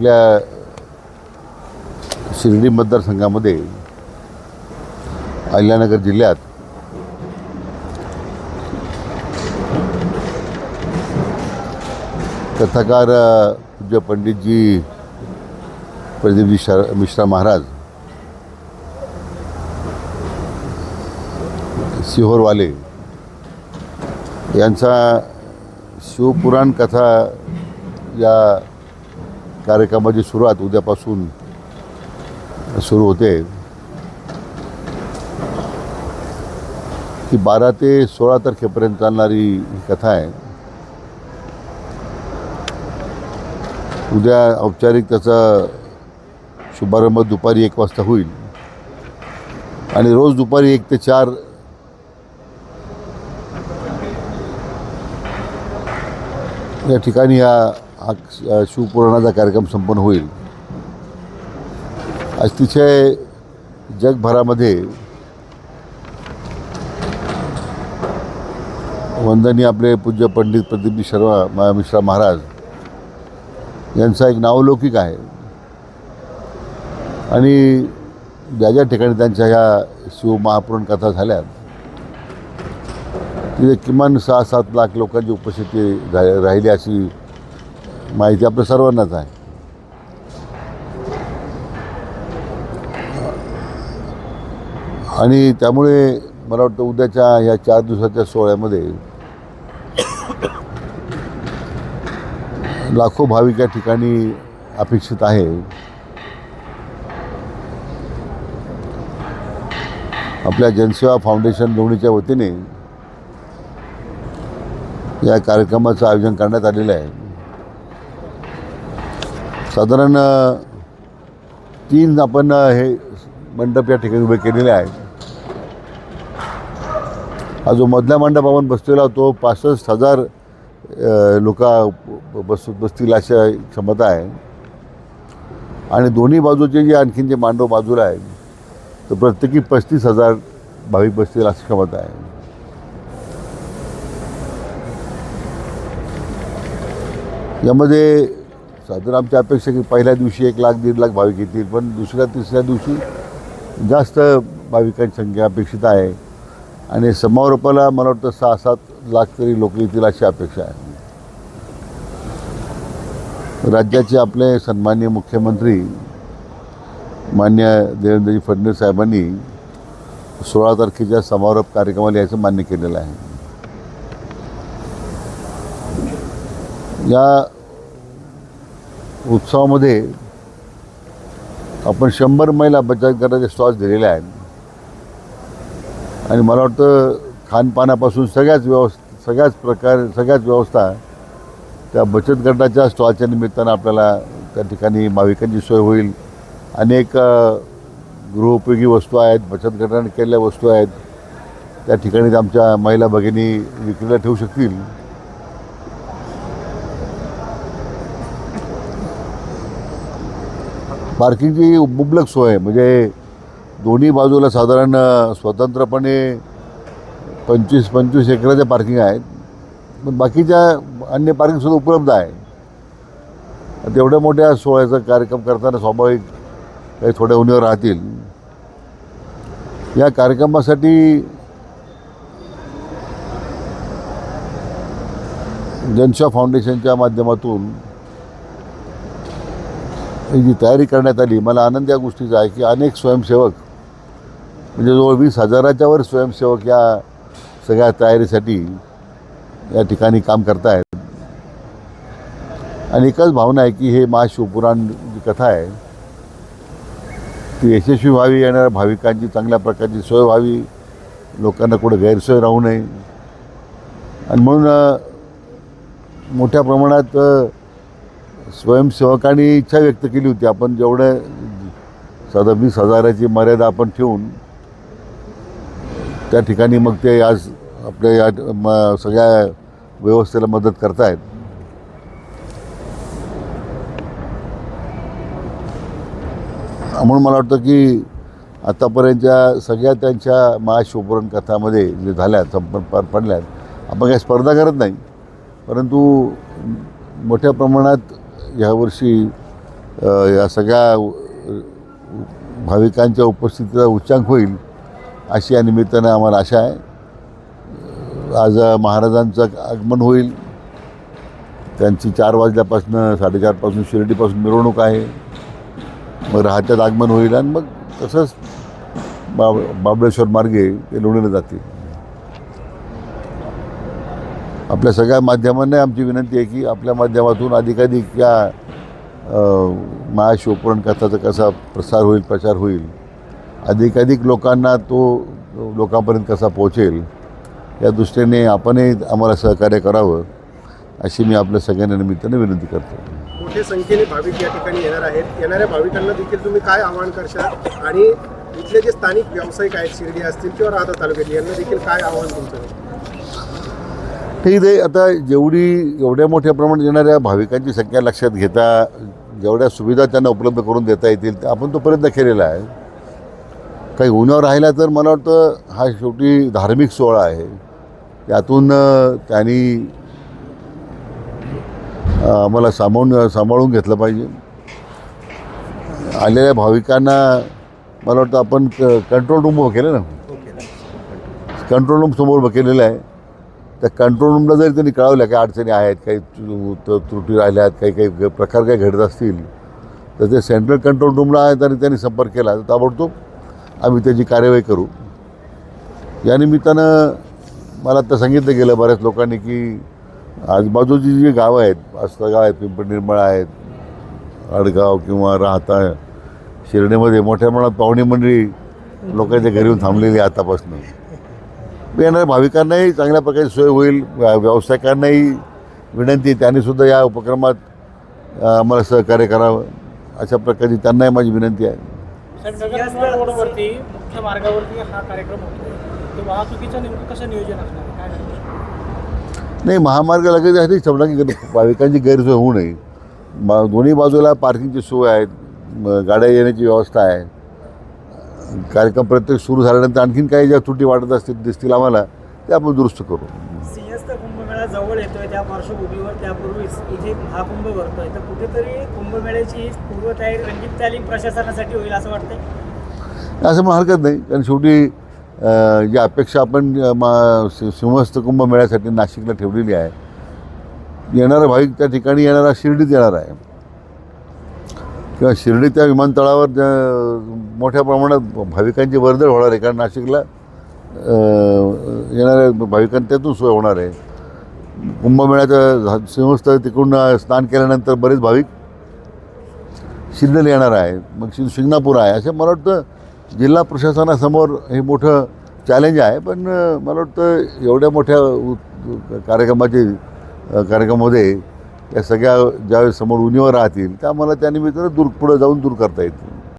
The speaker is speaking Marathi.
आपल्या शिर्डी मतदारसंघामध्ये अहिल्यानगर जिल्ह्यात कथाकार पूज्य पंडितजी प्रदीपजी शर मिश्रा महाराज सिहोरवाले यांचा शिवपुराण कथा या कार्यक्रमाची सुरुवात उद्यापासून सुरू होते. ती बारा ते सोळा तारखेपर्यंत चालणारी ही कथा आहे. उद्या औपचारिक त्याचा शुभारंभ दुपारी एक वाजता होईल. आणि रोज दुपारी एक ते चार या ठिकाणी या हा शिवपुराणाचा कार्यक्रम संपन्न होईल. अतिशय जगभरामध्ये वंदनीय आपले पूज्य पंडित प्रदीप शर्मा मिश्रा महाराज यांचा एक नावलौकिक आहे. आणि ज्या ज्या ठिकाणी त्यांच्या ह्या शिवमहापुराण कथा झाल्या तिथे किमान सहा सात लाख लोकांची उपस्थिती झा- राहिली अशी माहिती आपल्या सर्वांनाच आहे. आणि त्यामुळे मला वाटतं उद्याच्या ह्या चार दिवसाच्या सोहळ्यामध्ये लाखो भाविक या ठिकाणी अपेक्षित आहे. आपल्या जनसेवा फाउंडेशन लोणीच्या वतीने या कार्यक्रमाचं आयोजन करण्यात आलेलं आहे. साधारण तीन आपण हे मंडप या ठिकाणी उभे केलेले आहेत. हा जो मधला मंडप आपण बसलेला तो पासष्ट हजार लोक बस बसतील अशा क्षमता आहे. आणि दोन्ही बाजूचे जे आणखीन जे मांडव बाजूला आहे तर प्रत्येकी पस्तीस हजार भाविक बसतील अशी क्षमता आहे. यामध्ये अजून आमची अपेक्षा की पहिल्या दिवशी एक लाख दीड लाख भाविक येतील पण दुसऱ्या तिसऱ्या दिवशी जास्त भाविकांची संख्या अपेक्षित आहे. आणि समारोपाला मला वाटतं सहा सात लाख तरी लोक येतील अशी अपेक्षा आहे. राज्याचे आपले सन्माननीय मुख्यमंत्री मान्य देवेंद्रजी फडणवीस साहेबांनी सोळा तारखेच्या समारोप कार्यक्रमाला याचं मान्य केलेलं आहे. या उत्सवामध्ये आपण शंभर महिला बचत गटाचे स्टॉल्स दिलेले आहेत. आणि मला वाटतं खानपानापासून सगळ्याच व्यवस्थ सगळ्याच प्रकार सगळ्याच व्यवस्था त्या बचत गटाच्या स्टॉलच्या निमित्तानं आपल्याला त्या ठिकाणी भाविकांची सोय होईल. अनेक गृहोपयोगी वस्तू आहेत बचत गटाने केलेल्या वस्तू आहेत. त्या ठिकाणी आमच्या महिला भगिनी विक्रीला ठेवू शकतील. पार्किंगची मुबलक सोय म्हणजे दोन्ही बाजूला साधारण स्वतंत्रपणे पंचवीस पंचवीस एकराच्या पार्किंग आहेत. पण बाकीच्या अन्य पार्किंगसुद्धा उपलब्ध आहे. तेवढ्या मोठ्या सोहळ्याचा कार्यक्रम करताना स्वाभाविक काही थोड्या उणीवर राहतील. या कार्यक्रमासाठी जनशा फाउंडेशनच्या माध्यमातून जी तयारी करण्यात आली. मला आनंद या गोष्टीचा आहे की अनेक स्वयंसेवक म्हणजे जवळ वीस हजाराच्या वर स्वयंसेवक या सगळ्या तयारीसाठी या ठिकाणी काम करतायत. आणि एकच भावना आहे की हे महाशिवपुराण जी कथा आहे ती यशस्वी व्हावी येणाऱ्या भाविकांची चांगल्या प्रकारची सोय व्हावी लोकांना कुठं गैरसोय राहू नये. आणि म्हणून मोठ्या प्रमाणात स्वयंसेवकांनी इच्छा व्यक्त केली होती. आपण जेवढं साधा वीस हजाराची मर्यादा आपण ठेवून त्या ठिकाणी मग ते आज आपल्या या म सगळ्या व्यवस्थेला मदत करतायत. म्हणून मला वाटतं की आतापर्यंतच्या सगळ्या त्यांच्या महाशिवपुरण कथामध्ये जे झाल्या संपन्न पार पडल्यात आपण काही स्पर्धा करत नाही. परंतु मोठ्या प्रमाणात ह्यावर्षी या सगळ्या भाविकांच्या उपस्थितीचा उच्चांक होईल अशी या निमित्तानं आम्हाला आशा आहे. आज महाराजांचं आगमन होईल. त्यांची चार वाजल्यापासून साडेचारपासून शिर्डीपासून मिरवणूक आहे. मग राहत्यात आगमन होईल आणि मग तसंच बाब बाबळेश्वर मार्गे ते लोणीला जातील. आपल्या सगळ्या माध्यमांना आमची विनंती आहे की आपल्या माध्यमातून अधिकाधिक या अ, महाशिवपुराण कथाचा कसा प्रसार होईल प्रचार होईल अधिकाधिक लोकांना तो लोकांपर्यंत कसा पोहोचेल या दृष्टीने आपणही आम्हाला सहकार्य करावं अशी मी आपल्या सगळ्यांना निमित्ताने विनंती करतो. मोठ्या संख्येने भाविक या ठिकाणी येणार आहेत. येणाऱ्या भाविकांना देखील तुम्ही काय आवाहन करशाल? आणि इथले जे स्थानिक व्यावसायिक आहेत शिर्डी असतील किंवा राहता तालुक्यातील यांना देखील काय आव्हान तुमचं? ठीक आहे आता जेवढी एवढ्या मोठ्या प्रमाणात येणाऱ्या भाविकांची संख्या लक्षात घेता जेवढ्या सुविधा त्यांना उपलब्ध करून देता येतील आपण तो प्रयत्न केलेला आहे. काही उन्हावर राहिला तर मला वाटतं हा शेवटी धार्मिक सोहळा आहे. त्यातून त्यांनी आम्हाला सामावून सांभाळून घेतलं पाहिजे. आलेल्या भाविकांना मला वाटतं आपण कंट्रोल रूम उभं केलं ना? कंट्रोल रूम समोर उभं केलेलं आहे. त्या कंट्रोल रूमला जरी त्यांनी कळवल्या काही अडचणी आहेत काही त्रुटी राहिल्या आहेत काही काही प्रकार काही घडत असतील तर ते सेंट्रल कंट्रोल रूमला आहेत आणि त्यांनी संपर्क केला. तर ताबडतोब आम्ही त्याची कार्यवाही करू. या निमित्तानं मला आता सांगितलं गेलं बऱ्याच लोकांनी की आजूबाजूची जी गावं आहेत आस्तगाव आहेत पिंपळ निर्मळ आहेत अडगाव किंवा राहता शिर्डीमध्ये मोठ्या प्रमाणात पाहुणी मंडळी लोकांच्या घरी येऊन थांबलेली आहे आतापासून. येणाऱ्या भाविकांनाही चांगल्या प्रकारे सोय होईल व्या- व्यावसायिकांनाही विनंती आहे. त्यांनीसुद्धा या उपक्रमात आम्हाला सहकार्य करावं. अशा प्रकारची त्यांनाही माझी विनंती आहे. नगर रोडवरती मुख्य मार्गावरती हा कार्यक्रम होतोय. ते वाहतुकीचं नेमकं कसं नियोजन असणार आहे? काय नाही नाही महामार्ग लगेच आहे समजा की गर- भाविकांची गैरसोय होऊ नये. दोन्ही बाजूला पार्किंगची सोय आहे म, गाड्या येण्याची व्यवस्था आहे. कार्यक्रम प्रत्येक सुरू झाल्यानंतर आणखीन काही ज्या त्रुटी वाटत असतील दिसतील आम्हाला ते आपण दुरुस्त करू. सिंहस्थ कुंभमेळा जवळ येतोय त्या पार्श्वभूमीवर त्यापूर्वीच इथे भरतोय. तर कुठेतरी कुंभमेळ्याची पूर्वतयारी रंगीत तालीम प्रशासनासाठी होईल असं वाटतंय? असं मग हरकत नाही. कारण शेवटी अ, जी अपेक्षा आपण सिंहस्थ कुंभमेळ्यासाठी नाशिकला ठेवलेली आहे येणारा भाविक त्या ठिकाणी येणारा शिर्डीत येणार आहे. किंवा शिर्डी त्या विमानतळावर मोठ्या प्रमाणात भाविकांची वर्दळ होणार आहे. कारण नाशिकला येणाऱ्या भाविकांना त्यातून सोय होणार आहे. कुंभमेळ्याचं झा- सिंहस्थ तिकडून स्नान केल्यानंतर बरेच भाविक शिर्डीला येणार आहे. मग शि शिंगणापूर आहे. असं मला वाटतं जिल्हा प्रशासनासमोर हे मोठं चॅलेंज आहे. पण मला वाटतं एवढ्या मोठ्या कार्यक्रमाचे कार्यक्रमामध्ये या सगळ्या ज्यावेळेस समोर उणीवर राहतील त्या मला त्यानिमित्तानं दूर पुढं जाऊन दूर करता येतील.